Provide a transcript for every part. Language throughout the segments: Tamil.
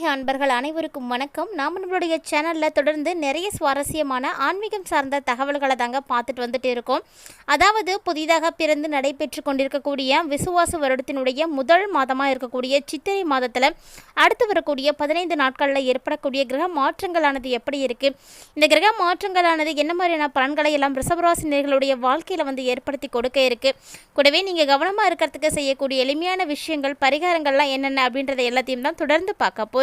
அன்பர்கள் அனைவருக்கும் வணக்கம். நாம் நம்மளுடைய சேனலில் தொடர்ந்து நிறைய சுவாரஸ்யமான ஆன்மீகம் சார்ந்த தகவல்களை தாங்க பார்த்துட்டு வந்துட்டு இருக்கோம். அதாவது புதிதாக பிறந்து நடைபெற்று கொண்டிருக்கக்கூடிய விசுவாச வருடத்தினுடைய முதல் மாதமாக இருக்கக்கூடிய சித்திரை மாதத்தில் அடுத்து வரக்கூடிய பதினைந்து நாட்களில் ஏற்படக்கூடிய கிரக மாற்றங்களானது எப்படி இருக்குது இந்த கிரக மாற்றங்களானது என்ன மாதிரியான பலன்களை எல்லாம் ரிசபராசினியர்களுடைய வாழ்க்கையில் வந்து ஏற்படுத்தி கொடுக்க இருக்குது கூடவே நீங்கள் கவனமாக இருக்கிறதுக்கு செய்யக்கூடிய எளிமையான விஷயங்கள் பரிகாரங்கள்லாம் என்னென்ன அப்படின்றத எல்லாத்தையும் தான் தொடர்ந்து பார்க்க போகிறோம்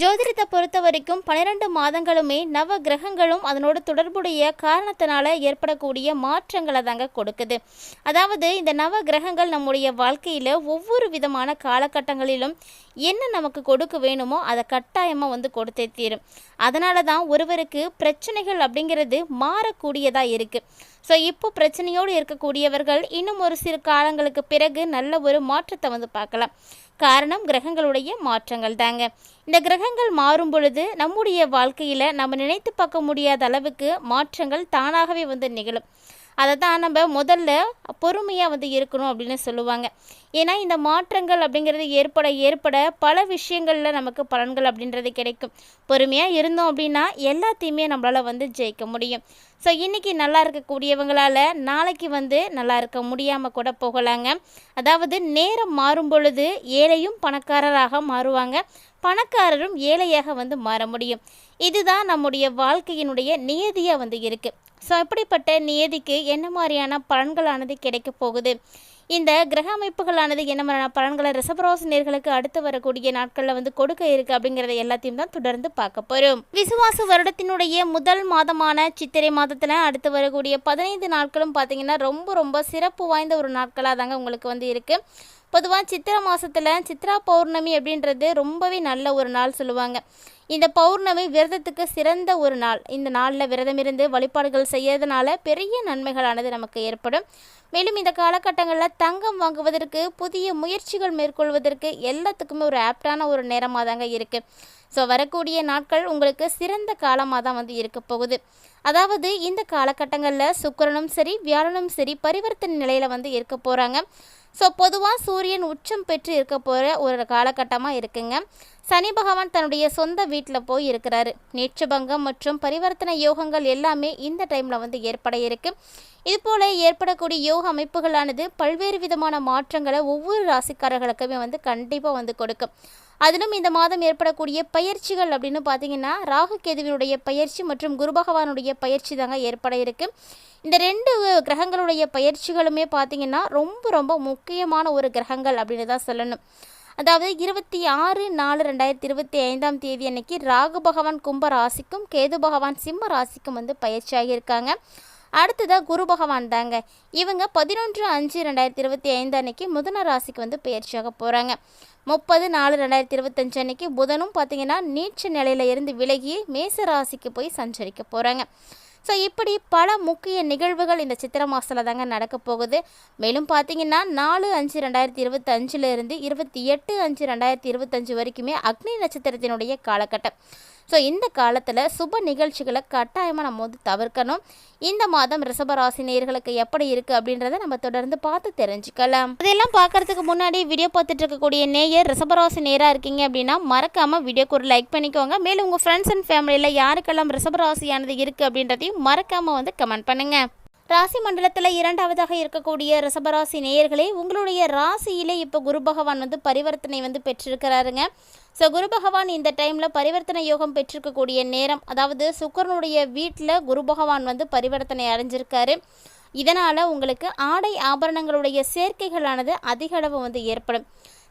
ஜோதிடத்தை பொறுத்த வரைக்கும் பன்னிரெண்டு மாதங்களுமே நவ கிரகங்களும் அதனோட தொடர்புடைய காரணத்தினால ஏற்படக்கூடிய மாற்றங்களை தாங்க கொடுக்குது. அதாவது இந்த நவ கிரகங்கள் நம்முடைய வாழ்க்கையில் ஒவ்வொரு விதமான காலகட்டங்களிலும் என்ன நமக்கு கொடுக்க வேணுமோ அதை கட்டாயமாக வந்து கொடுத்தே தீரும். அதனால தான் ஒருவருக்கு பிரச்சனைகள் அப்படிங்கிறது மாறக்கூடியதாக இருக்குது ஸோ இப்போ பிரச்சனையோடு இருக்கக்கூடியவர்கள் இன்னும் ஒரு சிறு காலங்களுக்கு பிறகு நல்ல ஒரு மாற்றத்தை வந்து பார்க்கலாம். காரணம் கிரகங்களுடைய மாற்றங்கள் தாங்க. இந்த கிரகங்கள் மாறும் பொழுது நம்முடைய வாழ்க்கையில் நம்ம நினைத்து பார்க்க முடியாத அளவுக்கு மாற்றங்கள் தானாகவே வந்து நிகழும். அதை தான் நம்ம முதல்ல பொறுமையாக வந்து இருக்கணும் அப்படின்னு சொல்லுவாங்க. ஏன்னா இந்த மாற்றங்கள் அப்படிங்கிறது ஏற்பட ஏற்பட பல விஷயங்களில் நமக்கு பலன்கள் அப்படின்றது கிடைக்கும். பொறுமையாக இருந்தோம் அப்படின்னா எல்லாத்தையுமே நம்மளால் வந்து ஜெயிக்க முடியும். ஸோ இன்றைக்கி நல்லா இருக்கக்கூடியவங்களால் நாளைக்கு வந்து நல்லா இருக்க முடியாமல் கூட போகலாங்க. அதாவது நேரம் மாறும் பொழுது ஏழையும் பணக்காரராக மாறுவாங்க. பணக்காரரும் ஏழையாக வந்து மாற முடியும். இதுதான் நம்முடைய வாழ்க்கையினுடைய நியதியாக வந்து இருக்குது ஸோ அப்படிப்பட்ட நியதிக்கு என்ன மாதிரியான பலன்களானது கிடைக்க போகுது? இந்த கிரக அமைப்புகளானது என்ன மாதிரியான பலன்களை ரிசபராசினியர்களுக்கு அடுத்து வரக்கூடிய நாட்களில் வந்து கொடுக்க இருக்கு அப்படிங்கிறத எல்லாத்தையும் தான் தொடர்ந்து பார்க்க போகிறோம் விசுவாச வருடத்தினுடைய முதல் மாதமான சித்திரை மாதத்தில் அடுத்து வரக்கூடிய பதினைந்து நாட்களும் பார்த்தீங்கன்னா ரொம்ப ரொம்ப சிறப்பு வாய்ந்த ஒரு நாட்களாக தாங்க உங்களுக்கு வந்து இருக்குது பொதுவாக சித்திரை மாதத்தில் சித்ரா பௌர்ணமி அப்படின்றது ரொம்பவே நல்ல ஒரு நாள் சொல்லுவாங்க. இந்த பௌர்ணமி விரதத்துக்கு சிறந்த ஒரு நாள். இந்த நாளில் விரதம் இருந்து வழிபாடுகள் செய்யறதுனால பெரிய நன்மைகளானது நமக்கு ஏற்படும். மேலும் இந்த காலகட்டங்களில் தங்கம் வாங்குவதற்கு புதிய முயற்சிகள் மேற்கொள்வதற்கு எல்லாத்துக்குமே ஒரு ஆப்டான ஒரு நேரமாக தாங்க இருக்குது ஸோ வரக்கூடிய நாட்கள் உங்களுக்கு சிறந்த காலமாக தான் வந்து இருக்க போகுது. அதாவது இந்த காலகட்டங்களில் சுக்கரனும் சரி வியாழனும் சரி பரிவர்த்தனை நிலையில் வந்து இருக்க போகிறாங்க ஸோ பொதுவாக சூரியன் உச்சம் பெற்று இருக்க போகிற ஒரு காலகட்டமாக இருக்குங்க. சனி பகவான் தன்னுடைய சொந்த வீட்டில் போய் இருக்கிறாரு. நேற்றுபங்கம் மற்றும் பரிவர்த்தனை யோகங்கள் எல்லாமே இந்த டைமில் வந்து ஏற்பட இருக்கு. இதுபோல் ஏற்படக்கூடிய யோக அமைப்புகளானது பல்வேறு விதமான மாற்றங்களை ஒவ்வொரு ராசிக்காரர்களுக்குமே வந்து கண்டிப்பாக வந்து கொடுக்கும். அதிலும் இந்த மாதம் ஏற்படக்கூடிய பயிற்சிகள் அப்படின்னு பார்த்தீங்கன்னா ராகு கேதுவினுடைய பயிற்சி மற்றும் குரு பகவானுடைய பயிற்சி தாங்க ஏற்பட இருக்கு. இந்த ரெண்டு கிரகங்களுடைய பயிற்சிகளுமே பார்த்தீங்கன்னா ரொம்ப ரொம்ப முக்கியமான ஒரு கிரகங்கள் அப்படின்னு தான் சொல்லணும். அதாவது இருபத்தி ஆறு நாலு ரெண்டாயிரத்தி இருபத்தி ஐந்தாம் தேதி அன்னைக்கு ராகு பகவான் கும்ப ராசிக்கும் கேது பகவான் சிம்ம ராசிக்கும் வந்து பயிற்சியாகி இருக்காங்க அடுத்ததாக குரு பகவான் தாங்க. இவங்க பதினொன்று அஞ்சு ரெண்டாயிரத்தி இருபத்தி ஐந்து அன்னைக்கு முதன ராசிக்கு வந்து பயிற்சியாக போகிறாங்க முப்பது நாலு ரெண்டாயிரத்தி இருபத்தஞ்சு அன்னைக்கு புதனும் பார்த்தீங்கன்னா நீச்ச நிலையில இருந்து விலகி மேச ராசிக்கு போய் சஞ்சரிக்க போகிறாங்க ஸோ இப்படி பல முக்கிய நிகழ்வுகள் இந்த சித்திர மாதத்தில் தாங்க நடக்க போகுது. மேலும் பார்த்தீங்கன்னா நாலு அஞ்சு ரெண்டாயிரத்தி இருபத்தஞ்சிலிருந்து இருபத்தி எட்டு அஞ்சு ரெண்டாயிரத்தி இருபத்தஞ்சு வரைக்குமே அக்னி நட்சத்திரத்தினுடைய காலகட்டம். ஸோ இந்த காலத்தில் சுப நிகழ்ச்சிகளை கட்டாயமாக நம்ம வந்து தவிர்க்கணும். இந்த மாதம் ரிஷபராசி நேர்களுக்கு எப்படி இருக்குது அப்படின்றத நம்ம தொடர்ந்து பார்த்து தெரிஞ்சுக்கலாம். இதெல்லாம் பார்க்கறதுக்கு முன்னாடி வீடியோ பார்த்துட்டு இருக்கக்கூடிய நேயர் ரிஷபராசி நேராக இருக்கீங்க அப்படின்னா மறக்காமல் வீடியோக்கு ஒரு லைக் பண்ணிக்கோங்க. மேலும் உங்கள் ஃப்ரெண்ட்ஸ் அண்ட் ஃபேமிலியில் யாருக்கெல்லாம் ரிஷபராசியானது இருக்குது அப்படின்றதையும் மறக்காமல் வந்து கமெண்ட் பண்ணுங்கள் ராசி மண்டலத்தில் இரண்டாவதாக இருக்கக்கூடிய ரிஷபராசி நேயர்களே உங்களுடைய ராசியிலே இப்போ குரு பகவான் வந்து பரிவர்த்தனை வந்து பெற்றிருக்கிறாருங்க. ஸோ குரு பகவான் இந்த டைமில் பரிவர்த்தனை யோகம் பெற்றிருக்கக்கூடிய நேரம் அதாவது சுக்கரனுடைய வீட்டில் குரு பகவான் வந்து பரிவர்த்தனை அடைஞ்சிருக்காரு. இதனால் உங்களுக்கு ஆடை ஆபரணங்களுடைய சேர்க்கைகளானது அதிக அளவு வந்து ஏற்படும்.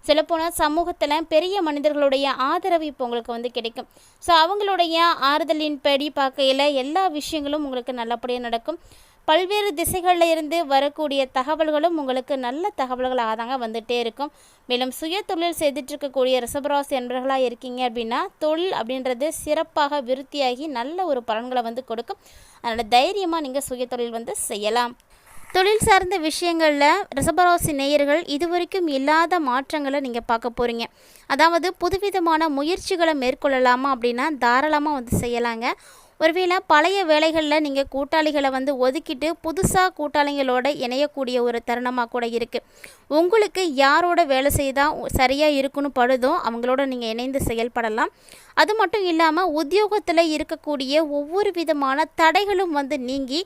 சொல்லப்போனால் சமூகத்தில் பெரிய மனிதர்களுடைய ஆதரவு இப்போ உங்களுக்கு வந்து கிடைக்கும். ஸோ அவங்களுடைய ஆறுதலின் படி பார்க்கையில் எல்லா விஷயங்களும் உங்களுக்கு நல்லபடியாக நடக்கும். பல்வேறு திசைகளில் இருந்து வரக்கூடிய தகவல்களும் உங்களுக்கு நல்ல தகவல்களாக தாங்க வந்துகிட்டே இருக்கும். மேலும் சுய தொழில் செய்துட்ருக்கக்கூடிய ரிசபராசி என்பர்களாக இருக்கீங்க அப்படின்னா தொழில் அப்படின்றது சிறப்பாக விருத்தியாகி நல்ல ஒரு பலன்களை வந்து கொடுக்கும். அதனால் தைரியமாக நீங்கள் சுய தொழில் வந்து செய்யலாம். தொழில் சார்ந்த விஷயங்களில் ரிசபராசி நேயர்கள் இதுவரைக்கும் இல்லாத மாற்றங்களை நீங்கள் பார்க்க போகிறீங்க அதாவது புதுவிதமான முயற்சிகளை மேற்கொள்ளலாமா அப்படின்னா தாராளமாக வந்து செய்யலாங்க. ஒருவேளை பழைய வேலைகளில் நீங்கள் கூட்டாளிகளை வந்து ஒதுக்கிட்டு புதுசாக கூட்டாளிகளோட இணையக்கூடிய ஒரு தருணமாக கூட இருக்குது உங்களுக்கு யாரோட வேலை செய்தால் சரியாக இருக்குன்னு படுதோ அவங்களோட நீங்கள் இணைந்து செயல்படலாம். அது மட்டும் இல்லாமல் உத்தியோகத்தில் இருக்கக்கூடிய ஒவ்வொரு விதமான தடைகளும் வந்து நீங்கி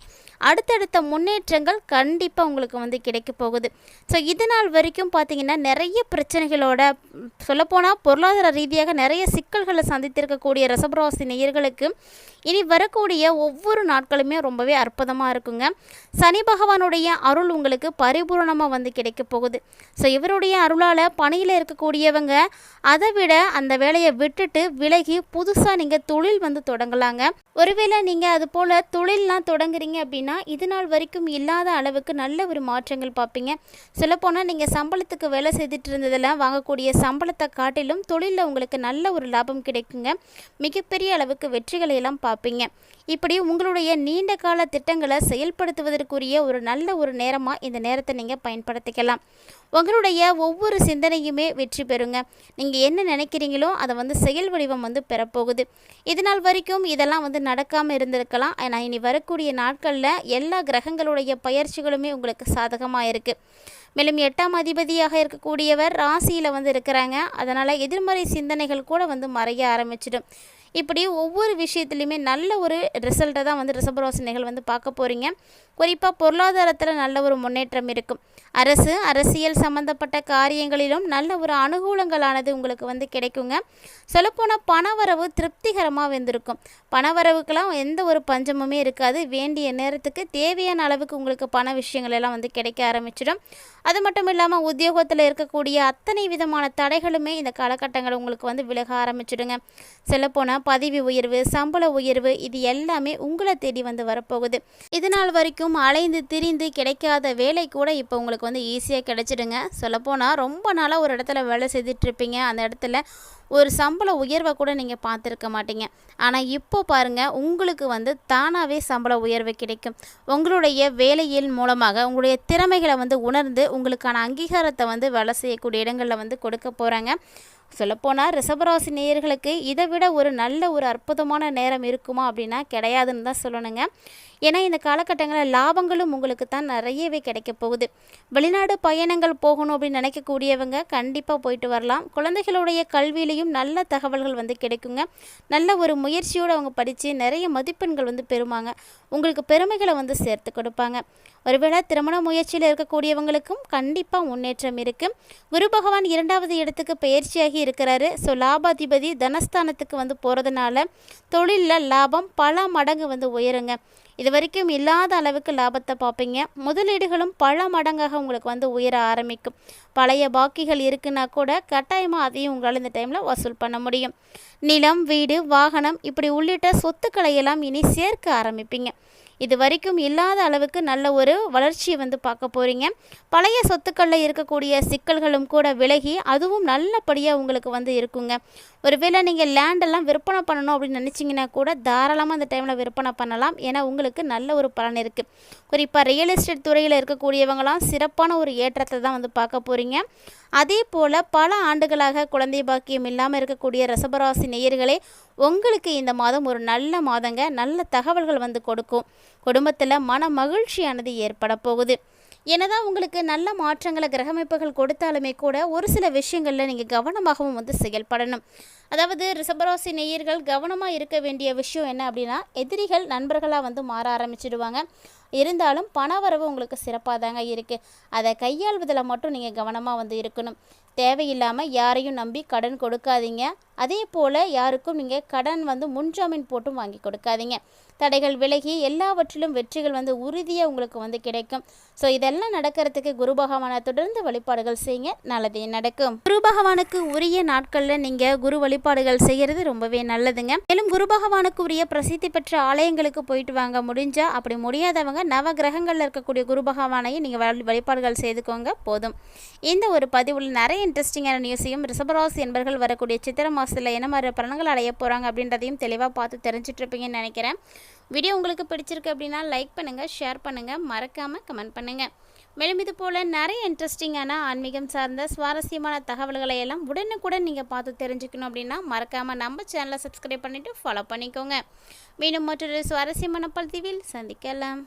அடுத்தடுத்த முன்னேற்றங்கள் கண்டிப்பாக உங்களுக்கு வந்து கிடைக்க போகுது. ஸோ இது நாள் வரைக்கும் பார்த்தீங்கன்னா நிறைய பிரச்சனைகளோட சொல்லப்போனால் பொருளாதார ரீதியாக நிறைய சிக்கல்களை சந்தித்திருக்கக்கூடிய ரசபராசி நேயர்களுக்கு இனி வரக்கூடிய ஒவ்வொரு நாட்களுமே ரொம்பவே அற்புதமாக இருக்குங்க. சனி பகவானுடைய அருள் உங்களுக்கு பரிபூரணமாக வந்து கிடைக்க போகுது. ஸோ இவருடைய அருளால் பணியில் இருக்கக்கூடியவங்க அதை விட அந்த வேலையை விட்டுட்டு விலகி புதுசாக நீங்கள் தொழில் வந்து தொடங்கலாங்க. ஒருவேளை நீங்கள் அது போல் தொழிலெலாம் தொடங்குறீங்க அப்படின்னா இது நாள் வரைக்கும் இல்லாத அளவுக்கு நல்ல ஒரு மாற்றங்கள் பார்ப்பீங்க. சொல்லப்போனால் நீங்கள் சம்பளத்துக்கு வேலை செய்துட்டு இருந்ததில் வாங்கக்கூடிய சம்பளத்தை காட்டிலும் தொழிலில் உங்களுக்கு நல்ல ஒரு லாபம் கிடைக்குங்க. மிகப்பெரிய அளவுக்கு வெற்றிகளை எல்லாம் பார்ப்பீங்க. இப்படி உங்களுடைய நீண்ட கால திட்டங்களை செயல்படுத்துவதற்குரிய ஒரு நல்ல ஒரு நேரமாக இந்த நேரத்தை நீங்கள் பயன்படுத்திக்கலாம். உங்களுடைய ஒவ்வொரு சிந்தனையுமே வெற்றி பெறுங்க. நீங்கள் என்ன நினைக்கிறீங்களோ அதை வந்து செயல் வடிவம் வந்து பெறப்போகுது. இது நாள் வரைக்கும் இதெல்லாம் வந்து நடக்காமல் இருந்திருக்கலாம். ஆனால் இனி வரக்கூடிய நாட்களில் எல்லா கிரகங்களுடைய பயிற்சிகளுமே உங்களுக்கு சாதகமாக இருக்குது மேலும் எட்டாம் அதிபதியாக இருக்கக்கூடியவர் ராசியில் வந்து இருக்கிறாங்க. அதனால் எதிர்மறை சிந்தனைகள் கூட வந்து மறைய ஆரம்பிச்சிடும். இப்படி ஒவ்வொரு விஷயத்துலையுமே நல்ல ஒரு ரிசல்ட்டை தான் வந்து ரிசபரோசனைகள் வந்து பார்க்க போகிறீங்க குறிப்பாக பொருளாதாரத்தில் நல்ல ஒரு முன்னேற்றம் இருக்கும். அரசு அரசியல் சம்மந்தப்பட்ட காரியங்களிலும் நல்ல ஒரு அனுகூலங்களானது உங்களுக்கு வந்து கிடைக்குங்க. சொல்லப்போனால் பணவரவு திருப்திகரமாக வந்திருக்கும். பணவரவுக்கெல்லாம் எந்த ஒரு பஞ்சமுமே இருக்காது. வேண்டிய நேரத்துக்கு தேவையான அளவுக்கு உங்களுக்கு பண விஷயங்கள் எல்லாம் வந்து கிடைக்க ஆரம்பிச்சிடும். அது மட்டும் இல்லாமல் உத்தியோகத்தில் இருக்கக்கூடிய அத்தனை விதமான தடைகளுமே இந்த காலகட்டங்கள் உங்களுக்கு வந்து விலக ஆரம்பிச்சிடுங்க. சொல்லப்போனால் பதவி உயர்வு சம்பள உயர்வு இது எல்லாமே உங்களை தேடி வந்து வரப்போகுது. இது நாள் வரைக்கும் அலைந்து திரிந்து கிடைக்காத வேலை கூட இப்போ உங்களுக்கு வந்து ஈஸியாக கிடைச்சிடுங்க. சொல்லப்போனால் ரொம்ப நாளாக ஒரு இடத்துல வேலை செய்துட்ருப்பீங்க. அந்த இடத்துல ஒரு சம்பள உயர்வை கூட நீங்கள் பார்த்துருக்க மாட்டீங்க. ஆனால் இப்போ பாருங்கள் உங்களுக்கு வந்து தானாகவே சம்பள உயர்வு கிடைக்கும். உங்களுடைய வேலையின் மூலமாக உங்களுடைய திறமைகளை வந்து உணர்ந்து உங்களுக்கான அங்கீகாரத்தை வந்து வேலை செய்யக்கூடிய இடங்களில் வந்து கொடுக்க போகிறாங்க சொல்லப்போனால் ரிஷபராசி நேயர்களுக்கு இதை விட ஒரு நல்ல ஒரு அற்புதமான நேரம் இருக்குமா அப்படின்னா கிடையாதுன்னு தான் சொல்லணுங்க. ஏன்னா இந்த காலகட்டங்களில் லாபங்களும் உங்களுக்கு தான் நிறையவே கிடைக்க போகுது. வெளிநாடு பயணங்கள் போகணும் அப்படின்னு நினைக்கக்கூடியவங்க கண்டிப்பாக போயிட்டு வரலாம். குழந்தைகளுடைய கல்வியிலையும் நல்ல தகவல்கள் வந்து கிடைக்குங்க. நல்ல ஒரு முயற்சியோடு அவங்க படித்து நிறைய மதிப்பெண்கள் வந்து பெறுவாங்க. உங்களுக்கு பெருமைகளை வந்து சேர்த்து கொடுப்பாங்க. ஒருவேளை திருமண முயற்சியில் இருக்கக்கூடியவங்களுக்கும் கண்டிப்பாக முன்னேற்றம் இருக்குது குரு பகவான் இரண்டாவது இடத்துக்கு பயிற்சியாகி இருக்கிறாரு. ஸோ லாபாதிபதி தனஸ்தானத்துக்கு வந்து போகிறதுனால தொழிலில் லாபம் பல மடங்கு வந்து உயருங்க. இது வரைக்கும் இல்லாத அளவுக்கு லாபத்தை பார்ப்பீங்க. முதலீடுகளும் பல மடங்காக உங்களுக்கு வந்து உயர ஆரம்பிக்கும். பழைய பாக்கிகள் இருக்குன்னா கூட கட்டாயமாக அதையும் உங்களால் இந்த டைமில் வசூல் பண்ண முடியும். நிலம் வீடு வாகனம் இப்படி உள்ளிட்ட சொத்துக்களை எல்லாம் இனி சேர்க்க ஆரம்பிப்பீங்க. இது வரைக்கும் இல்லாத அளவுக்கு நல்ல ஒரு வளர்ச்சியை வந்து பார்க்க போகிறீங்க பழைய சொத்துக்களில் இருக்கக்கூடிய சிக்கல்களும் கூட விலகி அதுவும் நல்லபடியாக உங்களுக்கு வந்து இருக்குங்க. ஒருவேளை நீங்கள் லேண்டெல்லாம் விற்பனை பண்ணணும் அப்படின்னு நினச்சிங்கன்னா கூட தாராளமாக அந்த டைமில் விற்பனை பண்ணலாம். ஏன்னா உங்களுக்கு நல்ல ஒரு பலன் இருக்குது குறிப்பாக ரியல் எஸ்டேட் துறையில் இருக்கக்கூடியவங்களாம் சிறப்பான ஒரு ஏற்றத்தை தான் வந்து பார்க்க போகிறீங்க அதே போல் பல ஆண்டுகளாக குழந்தை பாக்கியம் இல்லாமல் இருக்கக்கூடிய ரசபராசி நேயர்களே உங்களுக்கு இந்த மாதம் ஒரு நல்ல மாதங்க. நல்ல தகவல்கள் வந்து கொடுக்கும். குடும்பத்தில் மன மகிழ்ச்சியானது ஏற்பட போகுது. என்னதான் உங்களுக்கு நல்ல மாற்றங்களை கிரகமைப்புகள் கொடுத்தாலுமே கூட ஒரு சில விஷயங்களில் நீங்கள் கவனமாகவும் வந்து செயல்படணும். அதாவது ரிசபராசி நேயர்கள் கவனமாக இருக்க வேண்டிய விஷயம் என்ன அப்படின்னா எதிரிகள் நண்பர்களாக வந்து மாற ஆரம்பிச்சிடுவாங்க. இருந்தாலும் பணவரவு உங்களுக்கு சிறப்பாக தாங்க இருக்குது அதை கையாள்வதில் மட்டும் நீங்கள் கவனமாக வந்து இருக்கணும். தேவையில்லாமல் யாரையும் நம்பி கடன் கொடுக்காதீங்க. அதே போல் யாருக்கும் நீங்கள் கடன் வந்து முன்ஜாமீன் போட்டும் வாங்கி கொடுக்காதீங்க. தடைகள் விலகி எல்லாவற்றிலும் வெற்றிகள் வந்து உறுதியாக உங்களுக்கு வந்து கிடைக்கும். ஸோ இதெல்லாம் நடக்கிறதுக்கு குரு பகவானை தொடர்ந்து வழிபாடுகள் செய்யுங்க. நல்லதே நடக்கும். குரு பகவானுக்கு உரிய நாட்களில் நீங்கள் குரு வழிபாடுகள் செய்கிறது ரொம்பவே நல்லதுங்க. மேலும் குரு பகவானுக்கு உரிய பிரசித்தி பெற்ற ஆலயங்களுக்கு போயிட்டு வாங்க. முடிஞ்சால் அப்படி முடியாதவங்க நவ கிரகங்களில் இருக்கக்கூடிய குரு பகவானையும் நீங்கள் வழிபாடுகள் செய்துக்கோங்க. போதும். இந்த ஒரு பதிவில் நிறைய இன்ட்ரெஸ்டிங்கான நியூஸையும் ரிஷபராசி என்பர்கள் வரக்கூடிய சித்திர மாதத்தில் என்ன மாதிரி பலன்கள் அடைய போகிறாங்க அப்படின்றதையும் தெளிவாக பார்த்து தெரிஞ்சிட்ருப்பீங்கன்னு நினைக்கிறேன். வீடியோ உங்களுக்கு பிடிச்சிருக்கு அப்படின்னா லைக் பண்ணுங்கள் ஷேர் பண்ணுங்கள் மறக்காமல் கமெண்ட் பண்ணுங்கள் மேலும் இது போல் நிறைய இன்ட்ரெஸ்டிங்கான ஆன்மீகம் சார்ந்த சுவாரஸ்யமான தகவல்களை எல்லாம் உடனுக்குடன் நீங்கள் பார்த்து தெரிஞ்சுக்கணும் அப்படின்னா மறக்காமல் நம்ம சேனலை சப்ஸ்கிரைப் பண்ணிவிட்டு ஃபாலோ பண்ணிக்கோங்க. மீண்டும் மற்றொரு சுவாரஸ்யமான பதிவில் சந்திக்கலாம்.